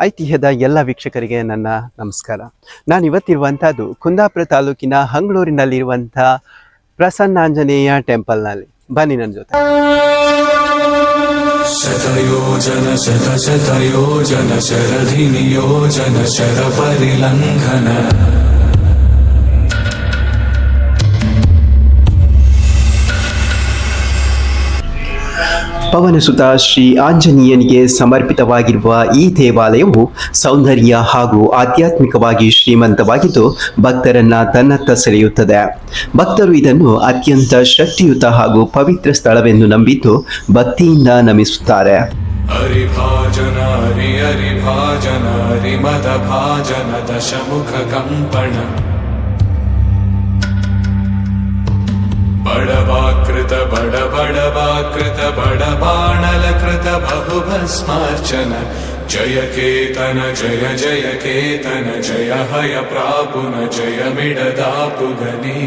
ಐತಿಹ್ಯದ ಎಲ್ಲ ವೀಕ್ಷಕರಿಗೆ ನನ್ನ ನಮಸ್ಕಾರ. ನಾನು ಇವತ್ತಿರುವಂಥದ್ದು ಕುಂದಾಪುರ ತಾಲೂಕಿನ ಹಂಗ್ಳೂರಿನಲ್ಲಿರುವಂಥ ಪ್ರಸನ್ನಾಂಜನೇಯ ಟೆಂಪಲ್ನಲ್ಲಿ. ಬನ್ನಿ ನನ್ನ ಜೊತೆ. ಶತಯೋಜನ, ಶತ ಶತಯೋಜನ ಶರಧಿ ಪವನಸುತ ಶ್ರೀ ಆಂಜನೇಯನಿಗೆ ಸಮರ್ಪಿತವಾಗಿರುವ ಈ ದೇವಾಲಯವು ಸೌಂದರ್ಯ ಹಾಗೂ ಆಧ್ಯಾತ್ಮಿಕವಾಗಿ ಶ್ರೀಮಂತವಾಗಿದ್ದು ಭಕ್ತರನ್ನ ತನ್ನತ್ತ ಸೆಳೆಯುತ್ತದೆ. ಭಕ್ತರು ಇದನ್ನು ಅತ್ಯಂತ ಶಕ್ತಿಯುತ ಹಾಗೂ ಪವಿತ್ರ ಸ್ಥಳವೆಂದು ನಂಬಿದ್ದು ಭಕ್ತಿಯಿಂದ ನಮಿಸುತ್ತಾರೆ. ಹರಿಭಾಜನ ಹರಿ ಭಾಜನ ದಶಮುಖ ಕಂಪಣ. बडवाकृत बड बडवाकृत बडबाणलकृत बहुभस्मार्चन जय केतन जय जय केतन जय हय प्रापुन जय मिडदापुगनी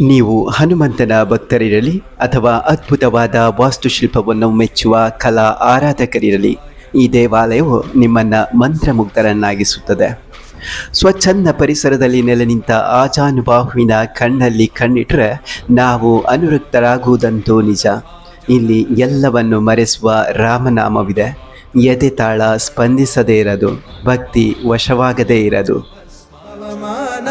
ನೀವು ಹನುಮಂತನ ಭಕ್ತರಿರಲಿ ಅಥವಾ ಅದ್ಭುತವಾದ ವಾಸ್ತುಶಿಲ್ಪವನ್ನು ಮೆಚ್ಚುವ ಕಲಾ ಆರಾಧಕರಿರಲಿ ಈ ದೇವಾಲಯವು ನಿಮ್ಮನ್ನು ಮಂತ್ರಮುಗ್ಧರನ್ನಾಗಿಸುತ್ತದೆ ಸ್ವಚ್ಛಂದ ಪರಿಸರದಲ್ಲಿ ನೆಲೆ ನಿಂತ ಆಜಾನುಬಾಹುವಿನ ಕಣ್ಣಲ್ಲಿ ಕಣ್ಣಿಟ್ರೆ ನಾವು ಅನುರಕ್ತರಾಗುವುದಂತೂ ನಿಜ. ಇಲ್ಲಿ ಎಲ್ಲವನ್ನು ಮರೆಸುವ ರಾಮನಾಮವಿದೆ. ಎದೆ ತಾಳ ಸ್ಪಂದಿಸದೇ ಇರದು, ಭಕ್ತಿ ವಶವಾಗದೇ ಇರದು. ಪವಮಾನ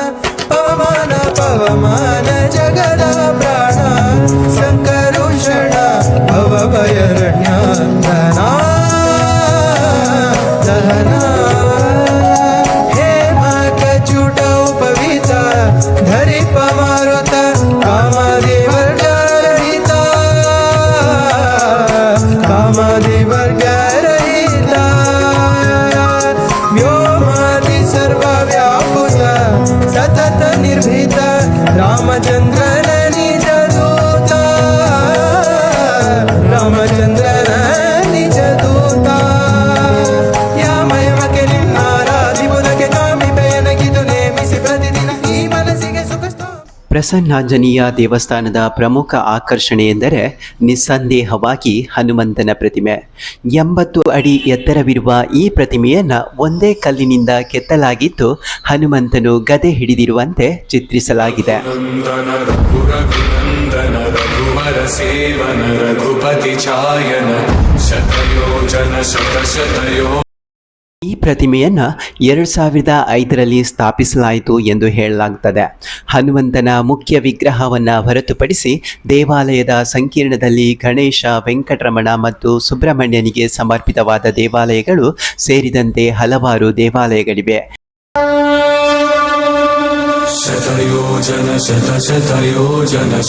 ಪ್ರಸನ್ನಾಂಜನೀಯ ದೇವಸ್ಥಾನದ ಪ್ರಮುಖ ಆಕರ್ಷಣೆ ಎಂದರೆ ನಿಸ್ಸಂದೇಹವಾಗಿ ಹನುಮಂತನ ಪ್ರತಿಮೆ. ಎಂಬತ್ತು ಅಡಿ ಎತ್ತರವಿರುವ ಈ ಪ್ರತಿಮೆಯನ್ನು ಒಂದೇ ಕಲ್ಲಿನಿಂದ ಕೆತ್ತಲಾಗಿದ್ದು ಹನುಮಂತನು ಗದೆ ಹಿಡಿದಿರುವಂತೆ ಚಿತ್ರಿಸಲಾಗಿದೆ. ಈ ಪ್ರತಿಮೆಯನ್ನು ಎರಡು ಸಾವಿರದ ಐದರಲ್ಲಿ ಸ್ಥಾಪಿಸಲಾಯಿತು ಎಂದು ಹೇಳಲಾಗುತ್ತದೆ ಹನುಮಂತನ ಮುಖ್ಯ ವಿಗ್ರಹವನ್ನು ಹೊರತುಪಡಿಸಿ ದೇವಾಲಯದ ಸಂಕೀರ್ಣದಲ್ಲಿ ಗಣೇಶ, ವೆಂಕಟರಮಣ ಮತ್ತು ಸುಬ್ರಹ್ಮಣ್ಯನಿಗೆ ಸಮರ್ಪಿತವಾದ ದೇವಾಲಯಗಳು ಸೇರಿದಂತೆ ಹಲವಾರು ದೇವಾಲಯಗಳಿವೆ. ಶತ ಶತಯೋಜನ